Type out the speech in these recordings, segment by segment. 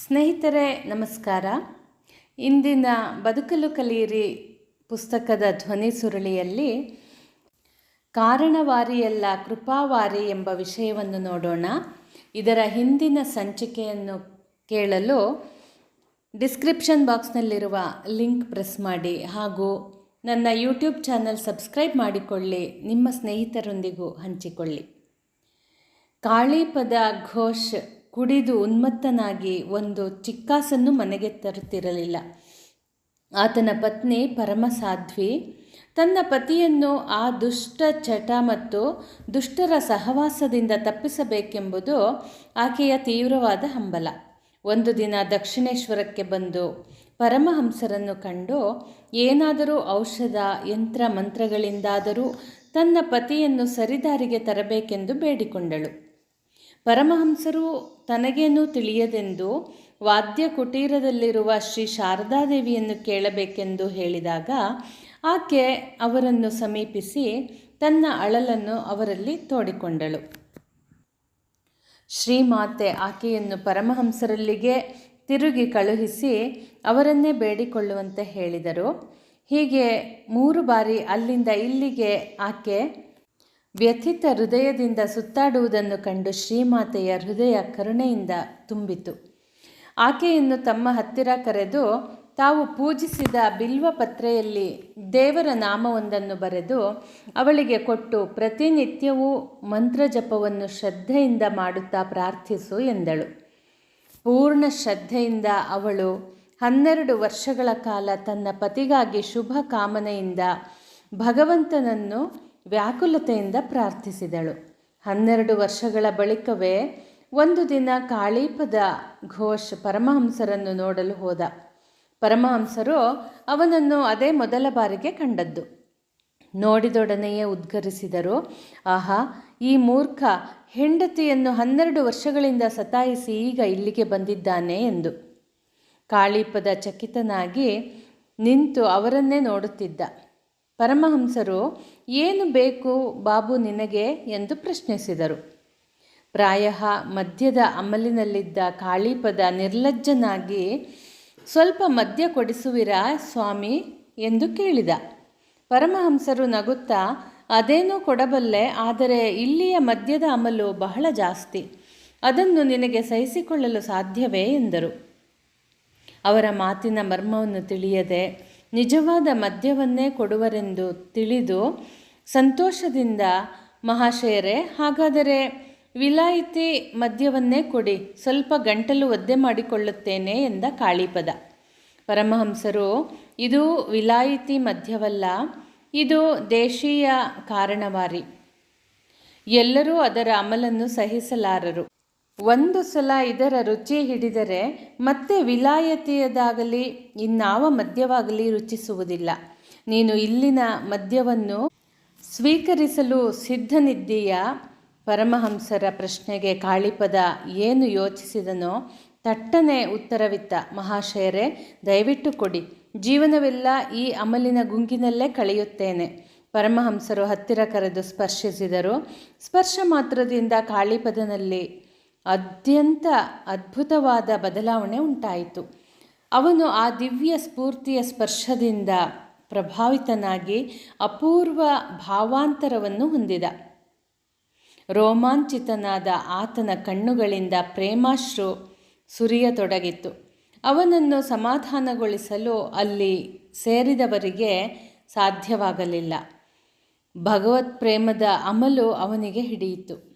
ಸ್ನೇಹಿತರೆ, ನಮಸ್ಕಾರ. ಇಂದಿನ ಬದುಕಲು ಕಲಿಯಿರಿ ಪುಸ್ತಕದ ಧ್ವನಿ ಸುರುಳಿಯಲ್ಲಿ ಕಾರಣವಾರಿಯಲ್ಲ ಕೃಪಾವಾರಿ ಎಂಬ ವಿಷಯವನ್ನು ನೋಡೋಣ. ಇದರ ಹಿಂದಿನ ಸಂಚಿಕೆಯನ್ನು ಕೇಳಲು ಡಿಸ್ಕ್ರಿಪ್ಷನ್ ಬಾಕ್ಸ್ನಲ್ಲಿರುವ ಲಿಂಕ್ ಪ್ರೆಸ್ ಮಾಡಿ. ಹಾಗೂ ನನ್ನ ಯೂಟ್ಯೂಬ್ ಚಾನಲ್ ಸಬ್ಸ್ಕ್ರೈಬ್ ಮಾಡಿಕೊಳ್ಳಿ. ನಿಮ್ಮ ಸ್ನೇಹಿತರೊಂದಿಗೂ ಹಂಚಿಕೊಳ್ಳಿ. ಕಾಳಿಪದ ಘೋಷ್ ಕುಡಿದು ಉನ್ಮತ್ತನಾಗಿ ಒಂದು ಚಿಕ್ಕಾಸನ್ನು ಮನೆಗೆ ತರುತ್ತಿರಲಿಲ್ಲ. ಆತನ ಪತ್ನಿ ಪರಮಸಾಧ್ವಿ ತನ್ನ ಪತಿಯನ್ನು ಆ ದುಷ್ಟ ಚಟ ಮತ್ತು ದುಷ್ಟರ ಸಹವಾಸದಿಂದ ತಪ್ಪಿಸಬೇಕೆಂಬುದು ಆಕೆಯ ತೀವ್ರವಾದ ಹಂಬಲ. ಒಂದು ದಿನ ದಕ್ಷಿಣೇಶ್ವರಕ್ಕೆ ಬಂದು ಪರಮಹಂಸರನ್ನು ಕಂಡು, ಏನಾದರೂ ಔಷಧ, ಯಂತ್ರ, ಮಂತ್ರಗಳಿಂದಾದರೂ ತನ್ನ ಪತಿಯನ್ನು ಸರಿದಾರಿಗೆ ತರಬೇಕೆಂದು ಬೇಡಿಕೊಂಡಳು. ಪರಮಹಂಸರು ತನಗೇನೂ ತಿಳಿಯದೆಂದು ವಾದ್ಯ ಕುಟೀರದಲ್ಲಿರುವ ಶ್ರೀ ಶಾರದಾದೇವಿಯನ್ನು ಕೇಳಬೇಕೆಂದು ಹೇಳಿದಾಗ, ಆಕೆ ಅವರನ್ನು ಸಮೀಪಿಸಿ ತನ್ನ ಅಳಲನ್ನು ಅವರಲ್ಲಿ ತೋಡಿಕೊಂಡಳು. ಶ್ರೀಮಾತೆ ಆಕೆಯನ್ನು ಪರಮಹಂಸರಲ್ಲಿಗೆ ತಿರುಗಿ ಕಳುಹಿಸಿ ಅವರನ್ನೇ ಬೇಡಿಕೊಳ್ಳುವಂತೆ ಹೇಳಿದರು. ಹೀಗೆ ಮೂರು ಬಾರಿ ಅಲ್ಲಿಂದ ಇಲ್ಲಿಗೆ ಆಕೆ ವ್ಯಥಿತ ಹೃದಯದಿಂದ ಸುತ್ತಾಡುವುದನ್ನು ಕಂಡು ಶ್ರೀಮಾತೆಯ ಹೃದಯ ಕರುಣೆಯಿಂದ ತುಂಬಿತು. ಆಕೆಯನ್ನು ತಮ್ಮ ಹತ್ತಿರ ಕರೆದು, ತಾವು ಪೂಜಿಸಿದ ಬಿಲ್ವ ಪತ್ರೆಯಲ್ಲಿ ದೇವರ ನಾಮವೊಂದನ್ನು ಬರೆದು, ಅವಳಿಗೆ ಕೊಟ್ಟು ಪ್ರತಿನಿತ್ಯವೂ ಮಂತ್ರಜಪವನ್ನು ಶ್ರದ್ಧೆಯಿಂದ ಮಾಡುತ್ತಾ ಪ್ರಾರ್ಥಿಸು ಎಂದಳು. ಪೂರ್ಣ ಶ್ರದ್ಧೆಯಿಂದ ಅವಳು ಹನ್ನೆರಡು ವರ್ಷಗಳ ಕಾಲ ತನ್ನ ಪತಿಗಾಗಿ ಶುಭ ಕಾಮನೆಯಿಂದ ಭಗವಂತನನ್ನು ವ್ಯಾಕುಲತೆಯಿಂದ ಪ್ರಾರ್ಥಿಸಿದಳು. ಹನ್ನೆರಡು ವರ್ಷಗಳ ಬಳಿಕವೇ ಒಂದು ದಿನ ಕಾಳೀಪದ ಘೋಷ್ ಪರಮಹಂಸರನ್ನು ನೋಡಲು ಹೋದ. ಪರಮಹಂಸರು ಅವನನ್ನು ಅದೇ ಮೊದಲ ಬಾರಿಗೆ ಕಂಡದ್ದು. ನೋಡಿದೊಡನೆಯೇ ಉದ್ಗರಿಸಿದರು, ಆಹಾ, ಈ ಮೂರ್ಖ ಹೆಂಡತಿಯನ್ನು ಹನ್ನೆರಡು ವರ್ಷಗಳಿಂದ ಸತಾಯಿಸಿ ಈಗ ಇಲ್ಲಿಗೆ ಬಂದಿದ್ದಾನೆ ಎಂದು. ಕಾಳೀಪದ ಚಕಿತನಾಗಿ ನಿಂತು ಅವರನ್ನೇ ನೋಡುತ್ತಿದ್ದ. ಪರಮಹಂಸರು, ಏನು ಬೇಕು ಬಾಬು ನಿನಗೆ? ಎಂದು ಪ್ರಶ್ನಿಸಿದರು. ಪ್ರಾಯ ಮದ್ಯದ ಅಮಲಿನಲ್ಲಿದ್ದ ಕಾಳೀಪದ ನಿರ್ಲಜ್ಜನಾಗಿ, ಸ್ವಲ್ಪ ಮದ್ಯ ಕೊಡಿಸುವಿರಾ ಸ್ವಾಮಿ? ಎಂದು ಕೇಳಿದ. ಪರಮಹಂಸರು ನಗುತ್ತಾ, ಅದೇನೂ ಕೊಡಬಲ್ಲೆ, ಆದರೆ ಇಲ್ಲಿಯ ಮದ್ಯದ ಅಮಲು ಬಹಳ ಜಾಸ್ತಿ. ಅದನ್ನು ನಿನಗೆ ಸಹಿಸಿಕೊಳ್ಳಲು ಸಾಧ್ಯವೇ? ಎಂದರು. ಅವರ ಮಾತಿನ ಮರ್ಮವನ್ನು ತಿಳಿಯದೆ ನಿಜವಾದ ಮದ್ಯವನ್ನೇ ಕೊಡುವರೆಂದು ತಿಳಿದು ಸಂತೋಷದಿಂದ ಮಹಾಶಯರೇ, ಹಾಗಾದರೆ ವಿಲಾಯಿತಿ ಮದ್ಯವನ್ನೇ ಕೊಡಿ, ಸ್ವಲ್ಪ ಗಂಟಲು ಒದ್ದೆ ಮಾಡಿಕೊಳ್ಳುತ್ತೇನೆ ಎಂದ ಕಾಳಿಪದ. ಪರಮಹಂಸರು, ಇದು ವಿಲಾಯಿತಿ ಮದ್ಯವಲ್ಲ, ಇದು ದೇಶೀಯ ಕಾರಣವಾರಿ. ಎಲ್ಲರೂ ಅದರ ಅಮಲನ್ನು ಸಹಿಸಲಾರರು. ಒಂದು ಸಲ ಇದರ ರುಚಿ ಹಿಡಿದರೆ ಮತ್ತೆ ವಿಲಾಯತಿಯದಾಗಲಿ, ಇನ್ನಾವ ಮದ್ಯವಾಗಲಿ ರುಚಿಸುವುದಿಲ್ಲ. ನೀನು ಇಲ್ಲಿನ ಮದ್ಯವನ್ನು ಸ್ವೀಕರಿಸಲು ಸಿದ್ಧನಿದ್ದೀಯ? ಪರಮಹಂಸರ ಪ್ರಶ್ನೆಗೆ ಕಾಳಿಪದ ಏನು ಯೋಚಿಸಿದನೋ ತಟ್ಟನೆ ಉತ್ತರವಿತ್ತ ಮಹಾಶಯರೇ, ದಯವಿಟ್ಟು ಕೊಡಿ, ಜೀವನವೆಲ್ಲ ಈ ಅಮಲಿನ ಗುಂಗಿನಲ್ಲೇ ಕಳೆಯುತ್ತೇನೆ. ಪರಮಹಂಸರು ಹತ್ತಿರ ಕರೆದು ಸ್ಪರ್ಶಿಸಿದರು. ಸ್ಪರ್ಶ ಮಾತ್ರದಿಂದ ಕಾಳಿಪದನಲ್ಲಿ ಅತ್ಯಂತ ಅದ್ಭುತವಾದ ಬದಲಾವಣೆ ಉಂಟಾಯಿತು. ಅವನು ಆ ದಿವ್ಯ ಸ್ಫೂರ್ತಿಯ ಸ್ಪರ್ಶದಿಂದ ಪ್ರಭಾವಿತನಾಗಿ ಅಪೂರ್ವ ಭಾವಾಂತರವನ್ನು ಹೊಂದಿದ. ರೋಮಾಂಚಿತನಾದ ಆತನ ಕಣ್ಣುಗಳಿಂದ ಪ್ರೇಮಾಶ್ರು ಸುರಿಯತೊಡಗಿತ್ತು. ಅವನನ್ನು ಸಮಾಧಾನಗೊಳಿಸಲು ಅಲ್ಲಿ ಸೇರಿದವರಿಗೆ ಸಾಧ್ಯವಾಗಲಿಲ್ಲ. ಭಗವತ್ ಪ್ರೇಮದ ಅಮಲು ಅವನಿಗೆ ಹಿಡಿಯಿತು.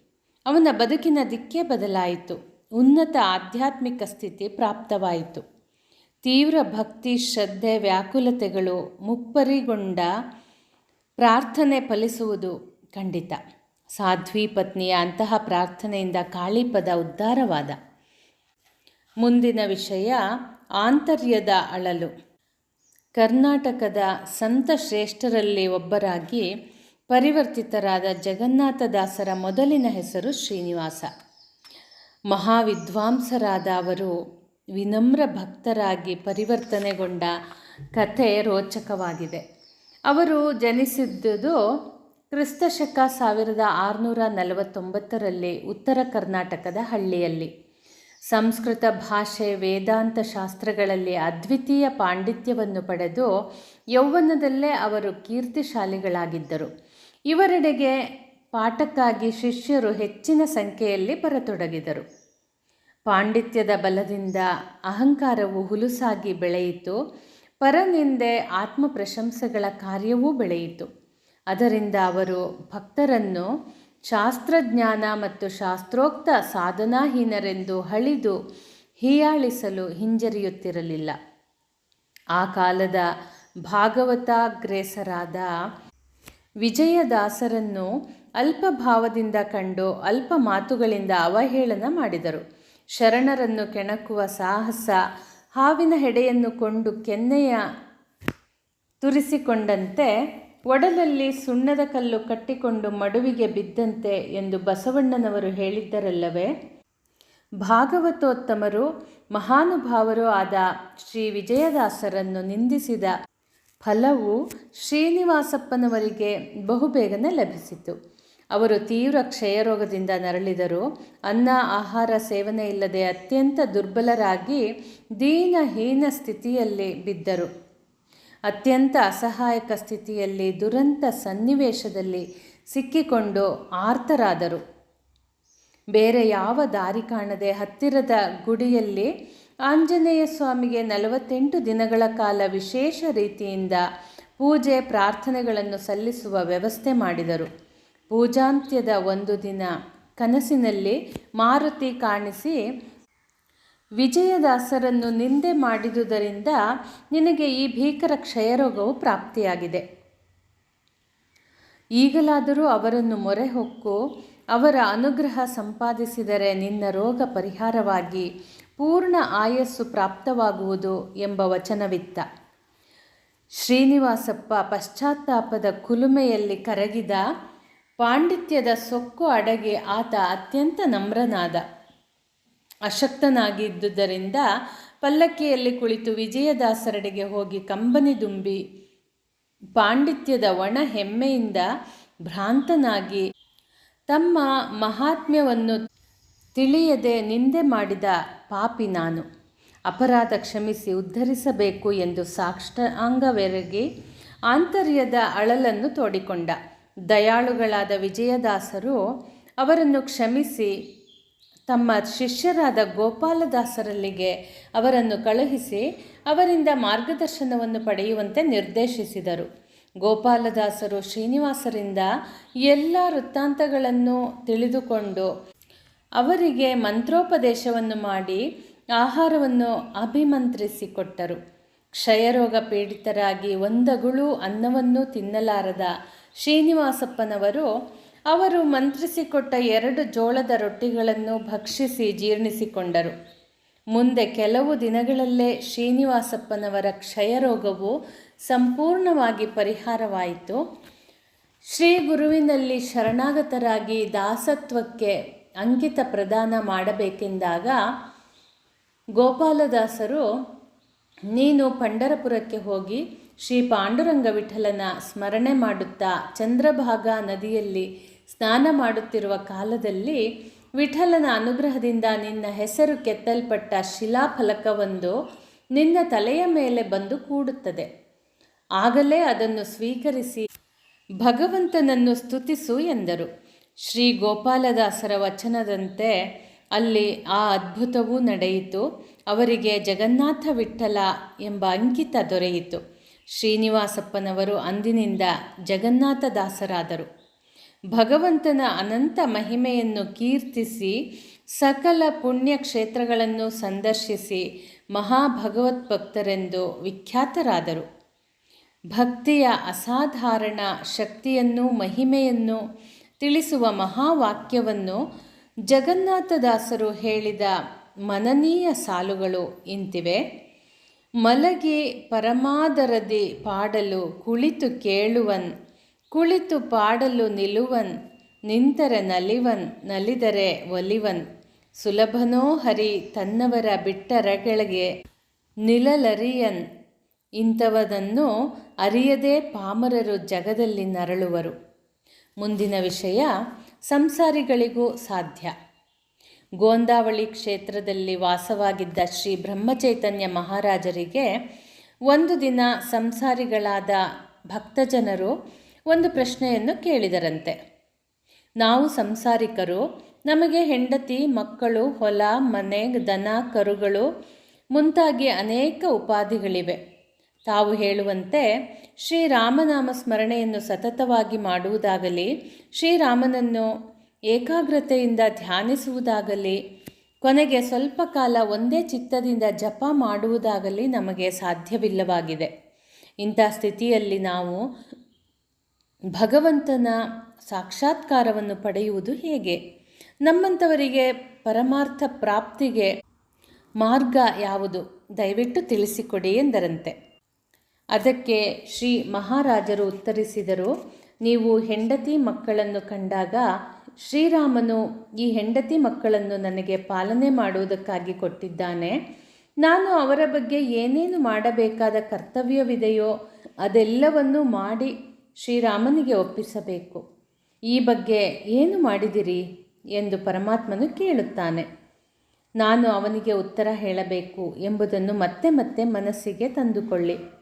ಅವನ ಬದುಕಿನ ದಿಕ್ಕೇ ಬದಲಾಯಿತು. ಉನ್ನತ ಆಧ್ಯಾತ್ಮಿಕ ಸ್ಥಿತಿ ಪ್ರಾಪ್ತವಾಯಿತು. ತೀವ್ರ ಭಕ್ತಿ, ಶ್ರದ್ಧೆ, ವ್ಯಾಕುಲತೆಗಳು ಮುಪ್ಪರಿಗೊಂಡ ಪ್ರಾರ್ಥನೆ ಫಲಿಸುವುದು ಖಂಡಿತ. ಸಾಧ್ವಿ ಪತ್ನಿಯ ಅಂತಹ ಪ್ರಾರ್ಥನೆಯಿಂದ ಕಾಳಿಪದ ಉದ್ಧಾರವಾದ. ಮುಂದಿನ ವಿಷಯ ಆಂತರ್ಯದ ಅಳಲು. ಕರ್ನಾಟಕದ ಸಂತ ಶ್ರೇಷ್ಠರಲ್ಲಿ ಒಬ್ಬರಾಗಿ ಪರಿವರ್ತಿತರಾದ ಜಗನ್ನಾಥದಾಸರ ಮೊದಲಿನ ಹೆಸರು ಶ್ರೀನಿವಾಸ. ಮಹಾವಿದ್ವಾಂಸರಾದ ಅವರು ವಿನಮ್ರ ಭಕ್ತರಾಗಿ ಪರಿವರ್ತನೆಗೊಂಡ ಕಥೆ ರೋಚಕವಾಗಿದೆ. ಅವರು ಜನಿಸಿದ್ದುದು ಕ್ರಿಸ್ತಶಕ ಸಾವಿರದ ಆರುನೂರ ನಲವತ್ತೊಂಬತ್ತರಲ್ಲಿ ಉತ್ತರ ಕರ್ನಾಟಕದ ಹಳ್ಳಿಯಲ್ಲಿ. ಸಂಸ್ಕೃತ ಭಾಷೆ, ವೇದಾಂತ ಶಾಸ್ತ್ರಗಳಲ್ಲಿ ಅದ್ವಿತೀಯ ಪಾಂಡಿತ್ಯವನ್ನು ಪಡೆದು ಯೌವನದಲ್ಲೇ ಅವರು ಕೀರ್ತಿಶಾಲಿಗಳಾಗಿದ್ದರು. ಇವರೆಡೆಗೆ ಪಾಠಕ್ಕಾಗಿ ಶಿಷ್ಯರು ಹೆಚ್ಚಿನ ಸಂಖ್ಯೆಯಲ್ಲಿ ಬರತೊಡಗಿದರು. ಪಾಂಡಿತ್ಯದ ಬಲದಿಂದ ಅಹಂಕಾರವು ಹುಲುಸಾಗಿ ಬೆಳೆಯಿತು. ಪರನಿಂದೆ ಆತ್ಮ ಪ್ರಶಂಸೆಗಳ ಕಾರ್ಯವೂ ಬೆಳೆಯಿತು. ಅದರಿಂದ ಅವರು ಭಕ್ತರನ್ನು ಶಾಸ್ತ್ರಜ್ಞಾನ ಮತ್ತು ಶಾಸ್ತ್ರೋಕ್ತ ಸಾಧನಾಹೀನರೆಂದು ಹಳಿದು ಹೀಯಾಳಿಸಲು ಹಿಂಜರಿಯುತ್ತಿರಲಿಲ್ಲ. ಆ ಕಾಲದ ಭಾಗವತಾಗ್ರೇಸರಾದ ವಿಜಯದಾಸರನ್ನು ಅಲ್ಪ ಭಾವದಿಂದ ಕಂಡು ಅಲ್ಪ ಮಾತುಗಳಿಂದ ಅವಹೇಳನ ಮಾಡಿದರು. ಶರಣರನ್ನು ಕೆಣಕುವ ಸಾಹಸ ಹಾವಿನ ಹೆಡೆಯನ್ನು ಕೊಂಡು ಕೆನ್ನೆಯ ತುರಿಸಿಕೊಂಡಂತೆ ಒಡಲಲ್ಲಿ ಸುಣ್ಣದ ಕಲ್ಲು ಕಟ್ಟಿಕೊಂಡು ಮಡುವಿಗೆ ಬಿದ್ದಂತೆ ಎಂದು ಬಸವಣ್ಣನವರು ಹೇಳಿದ್ದರಲ್ಲವೇ? ಭಾಗವತೋತ್ತಮರು ಮಹಾನುಭಾವರು ಆದ ಶ್ರೀ ವಿಜಯದಾಸರನ್ನು ನಿಂದಿಸಿದ ಫಲವು ಶ್ರೀನಿವಾಸಪ್ಪನವರಿಗೆ ಬಹುಬೇಗನೆ ಲಭಿಸಿತು. ಅವರು ತೀವ್ರ ಕ್ಷಯರೋಗದಿಂದ ನರಳಿದರು. ಅನ್ನ, ಆಹಾರ, ಸೇವನೆ ಇಲ್ಲದೆ ಅತ್ಯಂತ ದುರ್ಬಲರಾಗಿ ದೀನಹೀನ ಸ್ಥಿತಿಯಲ್ಲಿ ಬಿದ್ದರು. ಅತ್ಯಂತ ಅಸಹಾಯಕ ಸ್ಥಿತಿಯಲ್ಲಿ ದುರಂತ ಸನ್ನಿವೇಶದಲ್ಲಿ ಸಿಕ್ಕಿಕೊಂಡು ಆರ್ತರಾದರು. ಬೇರೆ ಯಾವ ದಾರಿ ಕಾಣದೆ ಹತ್ತಿರದ ಗುಡಿಯಲ್ಲಿ ಆಂಜನೇಯ ಸ್ವಾಮಿಗೆ ನಲವತ್ತೆಂಟು ದಿನಗಳ ಕಾಲ ವಿಶೇಷ ರೀತಿಯಿಂದ ಪೂಜೆ ಪ್ರಾರ್ಥನೆಗಳನ್ನು ಸಲ್ಲಿಸುವ ವ್ಯವಸ್ಥೆ ಮಾಡಿದರು. ಪೂಜಾಂತ್ಯದ ಒಂದು ದಿನ ಕನಸಿನಲ್ಲಿ ಮಾರುತಿ ಕಾಣಿಸಿ, ವಿಜಯದಾಸರನ್ನು ನಿಂದೆ ಮಾಡಿದುದರಿಂದ ನಿನಗೆ ಈ ಭೀಕರ ಕ್ಷಯರೋಗವು ಪ್ರಾಪ್ತಿಯಾಗಿದೆ. ಈಗಲಾದರೂ ಅವರನ್ನು ಮೊರೆ ಹೊಕ್ಕು, ಅವರ ಅನುಗ್ರಹ ಸಂಪಾದಿಸಿದರೆ ನಿನ್ನ ರೋಗ ಪರಿಹಾರವಾಗಿ ಪೂರ್ಣ ಆಯಸ್ಸು ಪ್ರಾಪ್ತವಾಗುವುದು ಎಂಬ ವಚನವಿತ್ತ. ಶ್ರೀನಿವಾಸಪ್ಪ ಪಶ್ಚಾತ್ತಾಪದ ಕುಲುಮೆಯಲ್ಲಿ ಕರಗಿದ ಪಾಂಡಿತ್ಯದ ಸೊಕ್ಕು ಅಡಗೆ ಆತ ಅತ್ಯಂತ ನಮ್ರನಾದ. ಅಶಕ್ತನಾಗಿದ್ದುದರಿಂದ ಪಲ್ಲಕ್ಕಿಯಲ್ಲಿ ಕುಳಿತು ವಿಜಯದಾಸರಡೆಗೆ ಹೋಗಿ ಕಂಬನಿ ದುಂಬಿ ಪಾಂಡಿತ್ಯದ ಒಣ ಹೆಮ್ಮೆಯಿಂದ ಭ್ರಾಂತನಾಗಿ ತಮ್ಮ ಮಹಾತ್ಮ್ಯವನ್ನು ತಿಳಿಯದೆ ನಿಂದೆ ಮಾಡಿದ ಪಾಪಿ ನಾನು. ಅಪರಾಧ ಕ್ಷಮಿಸಿ ಉದ್ಧರಿಸಬೇಕು ಎಂದು ಸಾಷ್ಟಾಂಗವೆರಗಿ ಆಂತರ್ಯದ ಅಳಲನ್ನು ತೋಡಿಕೊಂಡ. ದಯಾಳುಗಳಾದ ವಿಜಯದಾಸರು ಅವರನ್ನು ಕ್ಷಮಿಸಿ ತಮ್ಮ ಶಿಷ್ಯರಾದ ಗೋಪಾಲದಾಸರಲ್ಲಿಗೆ ಅವರನ್ನು ಕಳುಹಿಸಿ ಅವರಿಂದ ಮಾರ್ಗದರ್ಶನವನ್ನು ಪಡೆಯುವಂತೆ ನಿರ್ದೇಶಿಸಿದರು. ಗೋಪಾಲದಾಸರು ಶ್ರೀನಿವಾಸರಿಂದ ಎಲ್ಲ ವೃತ್ತಾಂತಗಳನ್ನು ತಿಳಿದುಕೊಂಡು ಅವರಿಗೆ ಮಂತ್ರೋಪದೇಶವನ್ನು ಮಾಡಿ ಆಹಾರವನ್ನು ಅಭಿಮಂತ್ರಿಸಿಕೊಟ್ಟರು. ಕ್ಷಯರೋಗ ಪೀಡಿತರಾಗಿ ಒಂದಗುಳು ಅನ್ನವನ್ನು ತಿನ್ನಲಾರದ ಶ್ರೀನಿವಾಸಪ್ಪನವರು ಅವರು ಮಂತ್ರಿಸಿಕೊಟ್ಟ ಎರಡು ಜೋಳದ ರೊಟ್ಟಿಗಳನ್ನು ಭಕ್ಷಿಸಿ ಜೀರ್ಣಿಸಿಕೊಂಡರು. ಮುಂದೆ ಕೆಲವು ದಿನಗಳಲ್ಲೇ ಶ್ರೀನಿವಾಸಪ್ಪನವರ ಕ್ಷಯರೋಗವು ಸಂಪೂರ್ಣವಾಗಿ ಪರಿಹಾರವಾಯಿತು. ಶ್ರೀ ಗುರುವಿನಲ್ಲಿ ಶರಣಾಗತರಾಗಿ ದಾಸತ್ವಕ್ಕೆ ಅಂಕಿತ ಪ್ರದಾನ ಮಾಡಬೇಕೆಂದಾಗ ಗೋಪಾಲದಾಸರು, ನೀನು ಪಂಡರಪುರಕ್ಕೆ ಹೋಗಿ ಶ್ರೀ ಪಾಂಡುರಂಗ ವಿಠಲನ ಸ್ಮರಣೆ ಮಾಡುತ್ತಾ ಚಂದ್ರಭಾಗ ನದಿಯಲ್ಲಿ ಸ್ನಾನ ಮಾಡುತ್ತಿರುವ ಕಾಲದಲ್ಲಿ ವಿಠಲನ ಅನುಗ್ರಹದಿಂದ ನಿನ್ನ ಹೆಸರು ಕೆತ್ತಲ್ಪಟ್ಟ ಶಿಲಾಫಲಕವೊಂದು ನಿನ್ನ ತಲೆಯ ಮೇಲೆ ಬಂದು ಕೂಡುತ್ತದೆ. ಆಗಲೇ ಅದನ್ನು ಸ್ವೀಕರಿಸಿ ಭಗವಂತನನ್ನು ಸ್ತುತಿಸು ಎಂದರು. ಶ್ರೀ ಗೋಪಾಲದಾಸರ ವಚನದಂತೆ ಅಲ್ಲಿ ಆ ಅದ್ಭುತವೂ ನಡೆಯಿತು. ಅವರಿಗೆ ಜಗನ್ನಾಥ ವಿಠಲ ಎಂಬ ಅಂಕಿತ ದೊರೆಯಿತು. ಶ್ರೀನಿವಾಸಪ್ಪನವರು ಅಂದಿನಿಂದ ಜಗನ್ನಾಥದಾಸರಾದರು. ಭಗವಂತನ ಅನಂತ ಮಹಿಮೆಯನ್ನು ಕೀರ್ತಿಸಿ ಸಕಲ ಪುಣ್ಯ ಕ್ಷೇತ್ರಗಳನ್ನು ಸಂದರ್ಶಿಸಿ ಮಹಾಭಗವದ್ಭಕ್ತರೆಂದು ವಿಖ್ಯಾತರಾದರು. ಭಕ್ತಿಯ ಅಸಾಧಾರಣ ಶಕ್ತಿಯನ್ನು ಮಹಿಮೆಯನ್ನು ತಿಳಿಸುವ ಮಹಾವಾಕ್ಯವನ್ನು ಜಗನ್ನಾಥದಾಸರು ಹೇಳಿದ ಮನನೀಯ ಸಾಲುಗಳು ಇಂತಿವೆ. ಮಲಗಿ ಪರಮಾದರದಿ ಪಾಡಲು ಕುಳಿತು ಕೇಳುವನ್, ಕುಳಿತು ಪಾಡಲು ನಿಲುವನ್ ನಿಂತರೆ ನಲಿವನ್, ನಲಿದರೆ ಒಲಿವನ್. ಸುಲಭನೋ ಹರಿ, ತನ್ನವರ ಬಿಟ್ಟರ ಕೆಳಗೆ ನಿಲಲರಿಯನ್. ಇಂಥವದನ್ನು ಅರಿಯದೇ ಪಾಮರರು ಜಗದಲ್ಲಿ ನರಳುವರು. ಮುಂದಿನ ವಿಷಯ, ಸಂಸಾರಿಗಳಿಗೂ ಸಾಧ್ಯ. ಗೋಂದಾವಳಿ ಕ್ಷೇತ್ರದಲ್ಲಿ ವಾಸವಾಗಿದ್ದ ಶ್ರೀ ಬ್ರಹ್ಮಚೈತನ್ಯ ಮಹಾರಾಜರಿಗೆ ಒಂದು ದಿನ ಸಂಸಾರಿಗಳಾದ ಭಕ್ತಜನರು ಒಂದು ಪ್ರಶ್ನೆಯನ್ನು ಕೇಳಿದರಂತೆ. ನಾವು ಸಂಸಾರಿಕರು, ನಮಗೆ ಹೆಂಡತಿ, ಮಕ್ಕಳು, ಹೊಲ, ಮನೆ, ದನ, ಕರುಗಳು ಮುಂತಾಗಿ ಅನೇಕ ಉಪಾಧಿಗಳಿವೆ. ತಾವು ಹೇಳುವಂತೆ ಶ್ರೀರಾಮನಾಮ ಸ್ಮರಣೆಯನ್ನು ಸತತವಾಗಿ ಮಾಡುವುದಾಗಲಿ, ಶ್ರೀರಾಮನನ್ನು ಏಕಾಗ್ರತೆಯಿಂದ ಧ್ಯಾನಿಸುವುದಾಗಲಿ, ಕೊನೆಗೆ ಸ್ವಲ್ಪ ಕಾಲ ಒಂದೇ ಚಿತ್ತದಿಂದ ಜಪ ಮಾಡುವುದಾಗಲಿ ನಮಗೆ ಸಾಧ್ಯವಿಲ್ಲವಾಗಿದೆ. ಇಂಥ ಸ್ಥಿತಿಯಲ್ಲಿ ನಾವು ಭಗವಂತನ ಸಾಕ್ಷಾತ್ಕಾರವನ್ನು ಪಡೆಯುವುದು ಹೇಗೆ? ನಮ್ಮಂಥವರಿಗೆ ಪರಮಾರ್ಥ ಪ್ರಾಪ್ತಿಗೆ ಮಾರ್ಗ ಯಾವುದು? ದಯವಿಟ್ಟು ತಿಳಿಸಿಕೊಡಿ ಎಂದರಂತೆ. ಅದಕ್ಕೆ ಶ್ರೀ ಮಹಾರಾಜರು ಉತ್ತರಿಸಿದರು, ನೀವು ಹೆಂಡತಿ ಮಕ್ಕಳನ್ನು ಕಂಡಾಗ ಶ್ರೀರಾಮನು ಈ ಹೆಂಡತಿ ಮಕ್ಕಳನ್ನು ನನಗೆ ಪಾಲನೆ ಮಾಡುವುದಕ್ಕಾಗಿ ಕೊಟ್ಟಿದ್ದಾನೆ. ನಾನು ಅವರ ಬಗ್ಗೆ ಏನೇನು ಮಾಡಬೇಕಾದ ಕರ್ತವ್ಯವಿದೆಯೋ ಅದೆಲ್ಲವನ್ನೂ ಮಾಡಿ ಶ್ರೀರಾಮನಿಗೆ ಒಪ್ಪಿಸಬೇಕು. ಈ ಬಗ್ಗೆ ಏನು ಮಾಡಿದಿರಿ? ಎಂದು ಪರಮಾತ್ಮನು ಕೇಳುತ್ತಾನೆ. ನಾನು ಅವನಿಗೆ ಉತ್ತರ ಹೇಳಬೇಕು ಎಂಬುದನ್ನು ಮತ್ತೆ ಮತ್ತೆ ಮನಸ್ಸಿಗೆ ತಂದುಕೊಳ್ಳಿ.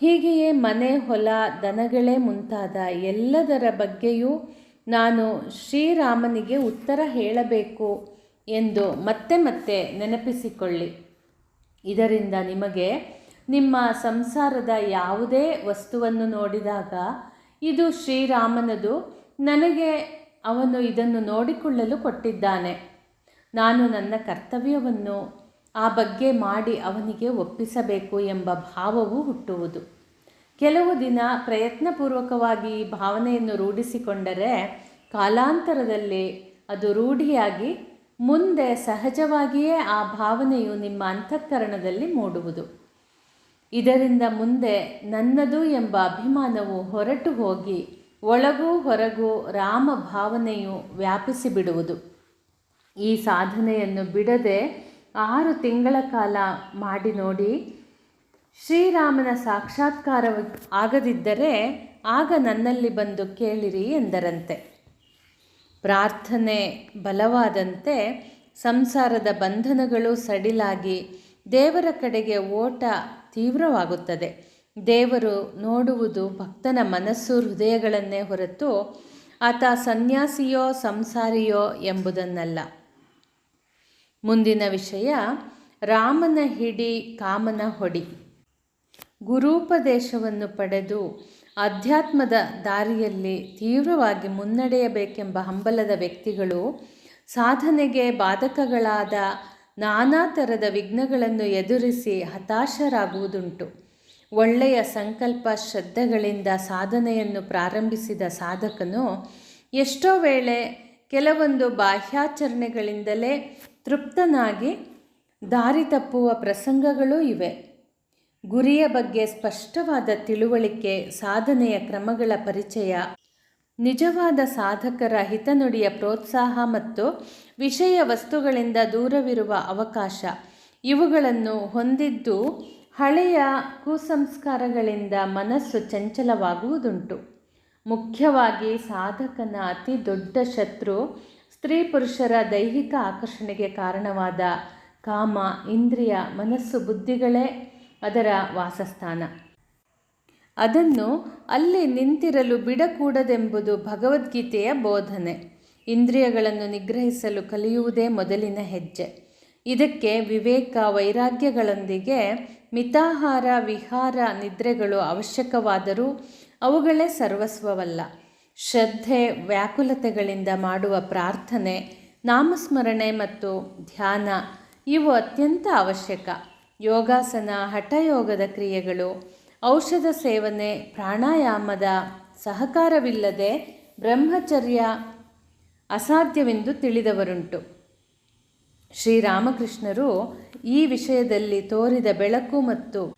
ಹೀಗೆಯೇ ಮನೆ, ಹೊಲ, ದನಗಳೇ ಮುಂತಾದ ಎಲ್ಲದರ ಬಗ್ಗೆಯೂ ನಾನು ಶ್ರೀರಾಮನಿಗೆ ಉತ್ತರ ಹೇಳಬೇಕು ಎಂದು ಮತ್ತೆ ಮತ್ತೆ ನೆನಪಿಸಿಕೊಳ್ಳಿ. ಇದರಿಂದ ನಿಮಗೆ ನಿಮ್ಮ ಸಂಸಾರದ ಯಾವುದೇ ವಸ್ತುವನ್ನು ನೋಡಿದಾಗ ಇದು ಶ್ರೀರಾಮನದು, ನನಗೆ ಅವನು ಇದನ್ನು ನೋಡಿಕೊಳ್ಳಲು ಕೊಟ್ಟಿದ್ದಾನೆ. ನಾನು ನನ್ನ ಕರ್ತವ್ಯವನ್ನು ಆ ಬಗ್ಗೆ ಮಾಡಿ ಅವನಿಗೆ ಒಪ್ಪಿಸಬೇಕು ಎಂಬ ಭಾವವು ಹುಟ್ಟುವುದು. ಕೆಲವು ದಿನ ಪ್ರಯತ್ನಪೂರ್ವಕವಾಗಿ ಈ ಭಾವನೆಯನ್ನು ರೂಢಿಸಿಕೊಂಡರೆ ಕಾಲಾಂತರದಲ್ಲಿ ಅದು ರೂಢಿಯಾಗಿ ಮುಂದೆ ಸಹಜವಾಗಿಯೇ ಆ ಭಾವನೆಯು ನಿಮ್ಮ ಅಂತಃಕರಣದಲ್ಲಿ ಮೂಡುವುದು. ಇದರಿಂದ ಮುಂದೆ ನನ್ನದು ಎಂಬ ಅಭಿಮಾನವು ಹೊರಟು ಹೋಗಿ ಒಳಗೂ ಹೊರಗೂ ರಾಮ ಭಾವನೆಯು ವ್ಯಾಪಿಸಿ ಬಿಡುವುದು ಈ ಸಾಧನೆಯನ್ನು ಬಿಡದೆ ಆರು ತಿಂಗಳ ಕಾಲ ಮಾಡಿ ನೋಡಿ ಶ್ರೀರಾಮನ ಸಾಕ್ಷಾತ್ಕಾರ ಆಗದಿದ್ದರೆ ಆಗ ನನ್ನಲ್ಲಿ ಬಂದು ಕೇಳಿರಿ ಎಂದರಂತೆ. ಪ್ರಾರ್ಥನೆ ಬಲವಾದಂತೆ ಸಂಸಾರದ ಬಂಧನಗಳು ಸಡಿಲಾಗಿ ದೇವರ ಕಡೆಗೆ ಓಟ ತೀವ್ರವಾಗುತ್ತದೆ. ದೇವರು ನೋಡುವುದು ಭಕ್ತನ ಮನಸ್ಸು ಹೃದಯಗಳನ್ನೇ ಹೊರತು ಆತ ಸನ್ಯಾಸಿಯೋ ಸಂಸಾರಿಯೋ ಎಂಬುದನ್ನಲ್ಲ. ಮುಂದಿನ ವಿಷಯ, ರಾಮನ ಹಿಡಿ ಕಾಮನ ಹೊಡಿ. ಗುರೂಪದೇಶವನ್ನು ಪಡೆದು ಅಧ್ಯಾತ್ಮದ ದಾರಿಯಲ್ಲಿ ತೀವ್ರವಾಗಿ ಮುನ್ನಡೆಯಬೇಕೆಂಬ ಹಂಬಲದ ವ್ಯಕ್ತಿಗಳು ಸಾಧನೆಗೆ ಬಾಧಕಗಳಾದ ನಾನಾ ಥರದ ವಿಘ್ನಗಳನ್ನು ಎದುರಿಸಿ ಹತಾಶರಾಗುವುದುಂಟು. ಒಳ್ಳೆಯ ಸಂಕಲ್ಪ ಶ್ರದ್ಧೆಗಳಿಂದ ಸಾಧನೆಯನ್ನು ಪ್ರಾರಂಭಿಸಿದ ಸಾಧಕನು ಎಷ್ಟೋ ವೇಳೆ ಕೆಲವೊಂದು ಬಾಹ್ಯಾಚರಣೆಗಳಿಂದಲೇ ತೃಪ್ತನಾಗಿ ದಾರಿ ತಪ್ಪುವ ಪ್ರಸಂಗಗಳೂ ಇವೆ. ಗುರಿಯ ಬಗ್ಗೆ ಸ್ಪಷ್ಟವಾದ ತಿಳುವಳಿಕೆ, ಸಾಧನೆಯ ಕ್ರಮಗಳ ಪರಿಚಯ, ನಿಜವಾದ ಸಾಧಕರ ಹಿತನುಡಿಯ ಪ್ರೋತ್ಸಾಹ ಮತ್ತು ವಿಷಯ ವಸ್ತುಗಳಿಂದ ದೂರವಿರುವ ಅವಕಾಶ, ಇವುಗಳನ್ನು ಹೊಂದಿದ್ದು ಹಳೆಯ ಕುಸಂಸ್ಕಾರಗಳಿಂದ ಮನಸ್ಸು ಚಂಚಲವಾಗುವುದುಂಟು. ಮುಖ್ಯವಾಗಿ ಸಾಧಕನ ಅತಿ ದೊಡ್ಡ ಶತ್ರು ಸ್ತ್ರೀ ಪುರುಷರ ದೈಹಿಕ ಆಕರ್ಷಣೆಗೆ ಕಾರಣವಾದ ಕಾಮ, ಇಂದ್ರಿಯ, ಮನಸ್ಸು, ಬುದ್ಧಿಗಳೇ ಅದರ ವಾಸಸ್ಥಾನ. ಅದನ್ನು ಅಲ್ಲಿ ನಿಂತಿರಲು ಬಿಡಕೂಡದೆಂಬುದು ಭಗವದ್ಗೀತೆಯ ಬೋಧನೆ. ಇಂದ್ರಿಯಗಳನ್ನು ನಿಗ್ರಹಿಸಲು ಕಲಿಯುವುದೇ ಮೊದಲಿನ ಹೆಜ್ಜೆ. ಇದಕ್ಕೆ ವಿವೇಕ, ವೈರಾಗ್ಯಗಳೊಂದಿಗೆ ಮಿತಾಹಾರ, ವಿಹಾರ ನಿದ್ರೆಗಳು ಅವಶ್ಯಕವಾದರೂ ಅವುಗಳೇ ಸರ್ವಸ್ವವಲ್ಲ. ಶ್ರದ್ಧೆ ವ್ಯಾಕುಲತೆಗಳಿಂದ ಮಾಡುವ ಪ್ರಾರ್ಥನೆ, ನಾಮಸ್ಮರಣೆ ಮತ್ತು ಧ್ಯಾನ ಇವು ಅತ್ಯಂತ ಅವಶ್ಯಕ. ಯೋಗಾಸನ, ಹಠಯೋಗದ ಕ್ರಿಯೆಗಳು, ಔಷಧ ಸೇವನೆ, ಪ್ರಾಣಾಯಾಮದ ಸಹಕಾರವಿಲ್ಲದೆ ಬ್ರಹ್ಮಚರ್ಯ ಅಸಾಧ್ಯವೆಂದು ತಿಳಿದವರುಂಟು. ಶ್ರೀರಾಮಕೃಷ್ಣರು ಈ ವಿಷಯದಲ್ಲಿ ತೋರಿದ ಬೆಳಕು ಮತ್ತು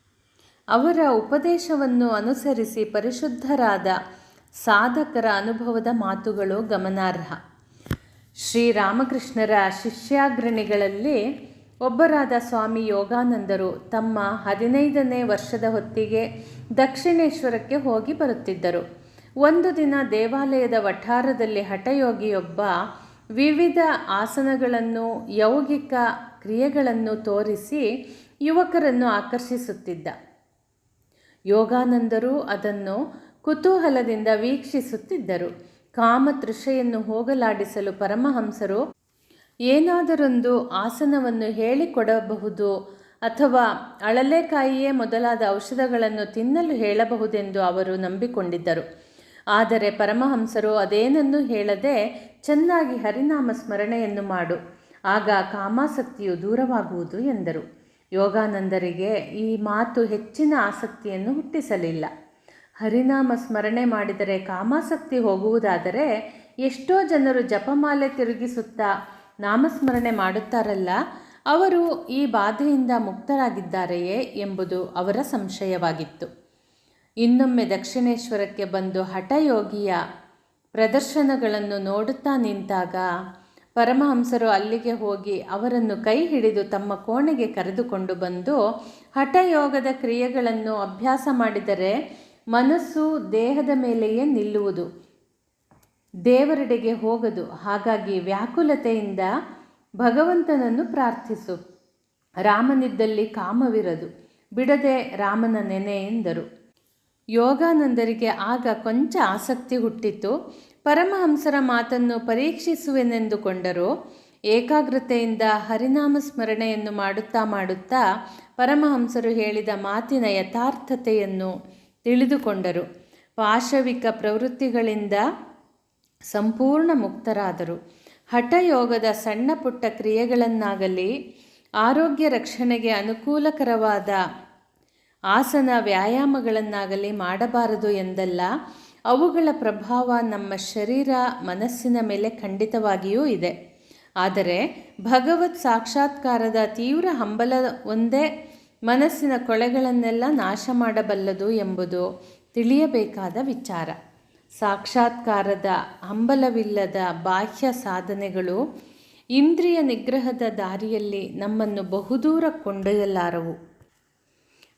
ಅವರ ಉಪದೇಶವನ್ನು ಅನುಸರಿಸಿ ಪರಿಶುದ್ಧರಾದ ಸಾಧಕರ ಅನುಭವದ ಮಾತುಗಳು ಗಮನಾರ್ಹ. ಶ್ರೀರಾಮಕೃಷ್ಣರ ಶಿಷ್ಯಾಗ್ರಣಿಗಳಲ್ಲಿ ಒಬ್ಬರಾದ ಸ್ವಾಮಿ ಯೋಗಾನಂದರು ತಮ್ಮ ಹದಿನೈದನೇ ವರ್ಷದ ಹೊತ್ತಿಗೆ ದಕ್ಷಿಣೇಶ್ವರಕ್ಕೆ ಹೋಗಿ ಬರುತ್ತಿದ್ದರು. ಒಂದು ದಿನ ದೇವಾಲಯದ ವಠಾರದಲ್ಲಿ ಹಠಯೋಗಿಯೊಬ್ಬ ವಿವಿಧ ಆಸನಗಳನ್ನು, ಯೌಗಿಕ ಕ್ರಿಯೆಗಳನ್ನು ತೋರಿಸಿ ಯುವಕರನ್ನು ಆಕರ್ಷಿಸುತ್ತಿದ್ದ. ಯೋಗಾನಂದರು ಅದನ್ನು ಕುತೂಹಲದಿಂದ ವೀಕ್ಷಿಸುತ್ತಿದ್ದರು. ಕಾಮತೃಷೆಯನ್ನು ಹೋಗಲಾಡಿಸಲು ಪರಮಹಂಸರು ಏನಾದರೊಂದು ಆಸನವನ್ನು ಹೇಳಿಕೊಡಬಹುದು ಅಥವಾ ಅಳಲೆಕಾಯಿಯೇ ಮೊದಲಾದ ಔಷಧಗಳನ್ನು ತಿನ್ನಲು ಹೇಳಬಹುದೆಂದು ಅವರು ನಂಬಿಕೊಂಡಿದ್ದರು. ಆದರೆ ಪರಮಹಂಸರು ಅದೇನನ್ನೂ ಹೇಳದೆ ಚೆನ್ನಾಗಿ ಹರಿನಾಮ ಸ್ಮರಣೆಯನ್ನು ಮಾಡು, ಆಗ ಕಾಮಾಸಕ್ತಿಯು ದೂರವಾಗುವುದು ಎಂದರು. ಯೋಗಾನಂದರಿಗೆ ಈ ಮಾತು ಹೆಚ್ಚಿನ ಆಸಕ್ತಿಯನ್ನು ಹುಟ್ಟಿಸಲಿಲ್ಲ. ಹರಿನಾಮ ಸ್ಮರಣೆ ಮಾಡಿದರೆ ಕಾಮಾಸಕ್ತಿ ಹೋಗುವುದಾದರೆ ಎಷ್ಟೋ ಜನರು ಜಪಮಾಲೆ ತಿರುಗಿಸುತ್ತಾ ನಾಮಸ್ಮರಣೆ ಮಾಡುತ್ತಾರಲ್ಲ, ಅವರು ಈ ಬಾಧೆಯಿಂದ ಮುಕ್ತರಾಗಿದ್ದಾರೆಯೇ ಎಂಬುದು ಅವರ ಸಂಶಯವಾಗಿತ್ತು. ಇನ್ನೊಮ್ಮೆ ದಕ್ಷಿಣೇಶ್ವರಕ್ಕೆ ಬಂದು ಹಠಯೋಗಿಯ ಪ್ರದರ್ಶನಗಳನ್ನು ನೋಡುತ್ತಾ ನಿಂತಾಗ ಪರಮಹಂಸರು ಅಲ್ಲಿಗೆ ಹೋಗಿ ಅವರನ್ನು ಕೈ ಹಿಡಿದು ತಮ್ಮ ಕೋಣೆಗೆ ಕರೆದುಕೊಂಡು ಬಂದು ಹಠಯೋಗದ ಕ್ರಿಯೆಗಳನ್ನು ಅಭ್ಯಾಸ ಮಾಡಿದರೆ ಮನಸ್ಸು ದೇಹದ ಮೇಲೆಯೇ ನಿಲ್ಲುವುದು. ದೇವರೆಡೆಗೆ ಹೋಗದು. ಹಾಗಾಗಿ ವ್ಯಾಕುಲತೆಯಿಂದ ಭಗವಂತನನ್ನು ಪ್ರಾರ್ಥಿಸು. ರಾಮನಿದ್ದಲ್ಲಿ ಕಾಮವಿರದು. ಬಿಡದೆ ರಾಮನ ನೆನೆ ಎಂದರು. ಯೋಗಾನಂದರಿಗೆ ಆಗ ಕೊಂಚ ಆಸಕ್ತಿ ಹುಟ್ಟಿತು. ಪರಮಹಂಸರ ಮಾತನ್ನು ಪರೀಕ್ಷಿಸುವೆನೆಂದುಕೊಂಡರು, ಏಕಾಗ್ರತೆಯಿಂದ ಹರಿನಾಮ ಸ್ಮರಣೆಯನ್ನು ಮಾಡುತ್ತಾ ಮಾಡುತ್ತಾ ಪರಮಹಂಸರು ಹೇಳಿದ ಮಾತಿನ ಯಥಾರ್ಥತೆಯನ್ನು ತಿಳಿದುಕೊಂಡರು. ಪಾಶವಿಕ ಪ್ರವೃತ್ತಿಗಳಿಂದ ಸಂಪೂರ್ಣ ಮುಕ್ತರಾದರು. ಹಠಯೋಗದ ಸಣ್ಣ ಪುಟ್ಟ ಕ್ರಿಯೆಗಳನ್ನಾಗಲಿ, ಆರೋಗ್ಯ ರಕ್ಷಣೆಗೆ ಅನುಕೂಲಕರವಾದ ಆಸನ ವ್ಯಾಯಾಮಗಳನ್ನಾಗಲಿ ಮಾಡಬಾರದು ಎಂದಲ್ಲ, ಅವುಗಳ ಪ್ರಭಾವ ನಮ್ಮ ಶರೀರ, ಮನಸ್ಸಿನ ಮೇಲೆ ಖಂಡಿತವಾಗಿಯೂ ಇದೆ. ಆದರೆ ಭಗವತ್ ಸಾಕ್ಷಾತ್ಕಾರದ ತೀವ್ರ ಹಂಬಲ ಒಂದೇ ಮನಸ್ಸಿನ ಕೊಳೆಗಳನ್ನೆಲ್ಲ ನಾಶ ಮಾಡಬಲ್ಲದು ಎಂಬುದು ತಿಳಿಯಬೇಕಾದ ವಿಚಾರ. ಸಾಕ್ಷಾತ್ಕಾರದ ಹಂಬಲವಿಲ್ಲದ ಬಾಹ್ಯ ಸಾಧನೆಗಳು ಇಂದ್ರಿಯ ನಿಗ್ರಹದ ದಾರಿಯಲ್ಲಿ ನಮ್ಮನ್ನು ಬಹುದೂರ ಕೊಂಡೊಯ್ಯಲಾರವು.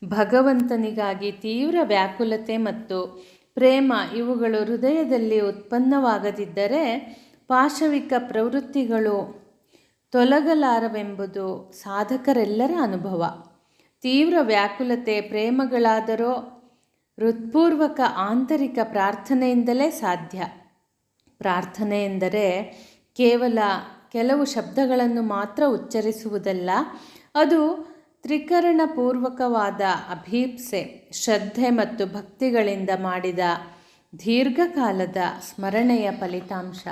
ಭಗವಂತನಿಗಾಗಿ ತೀವ್ರ ವ್ಯಾಕುಲತೆ ಮತ್ತು ಪ್ರೇಮ ಇವುಗಳು ಹೃದಯದಲ್ಲಿ ಉತ್ಪನ್ನವಾಗದಿದ್ದರೆ ಪಾಶವಿಕ ಪ್ರವೃತ್ತಿಗಳು ತೊಲಗಲಾರವೆಂಬುದು ಸಾಧಕರೆಲ್ಲರ ಅನುಭವ. ತೀವ್ರ ವ್ಯಾಕುಲತೆ, ಪ್ರೇಮಗಳಾದರೋ ಹೃತ್ಪೂರ್ವಕ ಆಂತರಿಕ ಪ್ರಾರ್ಥನೆಯಿಂದಲೇ ಸಾಧ್ಯ. ಪ್ರಾರ್ಥನೆ ಎಂದರೆ ಕೇವಲ ಕೆಲವು ಶಬ್ದಗಳನ್ನು ಮಾತ್ರ ಉಚ್ಚರಿಸುವುದಲ್ಲ, ಅದು ತ್ರಿಕರಣಪೂರ್ವಕವಾದ ಅಭೀಪ್ಸೆ, ಶ್ರದ್ಧೆ ಮತ್ತು ಭಕ್ತಿಗಳಿಂದ ಮಾಡಿದ ದೀರ್ಘಕಾಲದ ಸ್ಮರಣೆಯ ಫಲಿತಾಂಶ.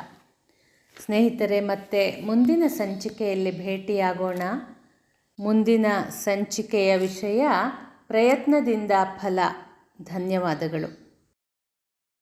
ಸ್ನೇಹಿತರೆ, ಮತ್ತೆ ಮುಂದಿನ ಸಂಚಿಕೆಯಲ್ಲಿ ಭೇಟಿಯಾಗೋಣ. ಮುಂದಿನ ಸಂಚಿಕೆಯ ವಿಷಯ ಪ್ರಯತ್ನದಿಂದ ಫಲ. ಧನ್ಯವಾದಗಳು.